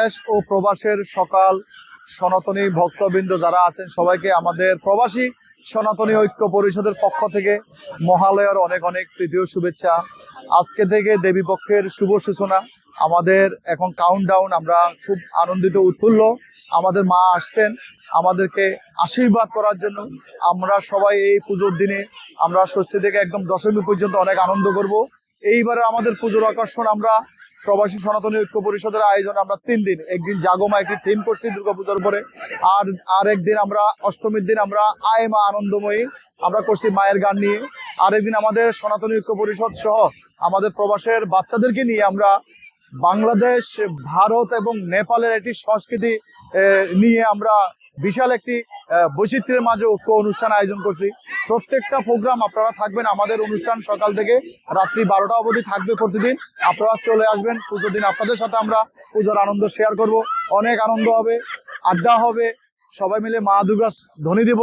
দেশ ও প্রবাসের সকাল সনাতনী ভক্তবৃন্দ যারা আছেন সবাইকে আমাদের প্রবাসী সনাতনী ঐক্য পরিষদের পক্ষ থেকে মহালয়ার অনেক অনেক তৃতীয় শুভেচ্ছা। আজকে থেকে দেবী পক্ষের শুভ সূচনা। আমাদের এখন কাউন্টডাউন আমরা খুব আনন্দিত, উৎফুল্ল। আমাদের মা আসছেন আমাদেরকে আশীর্বাদ করার জন্য। আমরা সবাই এই পুজোর দিনে আমরা ষষ্ঠী থেকে একদম দশমী পর্যন্ত অনেক আনন্দ করব। এইবারে আমাদের পুজোর আকর্ষণ আমরা প্রবাসী সনাতনী ঐক্য পরিষদের আয়োজন আমরা তিন দিন। একদিন জাগমা একটি থিম করছি দুর্গাপূজার উপরে। আর আর একদিন আমরা অষ্টমীর দিন আমরা আয় মা আনন্দময়ী আমরা করছি মায়ের গান নিয়ে। আরেকদিন আমাদের সনাতনী ঐক্য পরিষদ সহ আমাদের প্রবাসের বাচ্চাদেরকে নিয়ে আমরা বাংলাদেশ, ভারত এবং নেপালের একটি সংস্কৃতি নিয়ে আমরা বিশাল একটি বৈচিত্র্যের মাঝে ঐক্য অনুষ্ঠান আয়োজন করছি। প্রত্যেকটা প্রোগ্রাম আপনারা থাকবেন আমাদের অনুষ্ঠান সকাল থেকে রাত্রি বারোটা অবধি থাকবে প্রতিদিন। আপনারা চলে আসবেন, পুজোর দিন আপনাদের সাথে আমরা পুজোর আনন্দ শেয়ার করব। অনেক আনন্দ হবে, আড্ডা হবে। সবাই মিলে মা দুর্গা ধ্বনি দিব।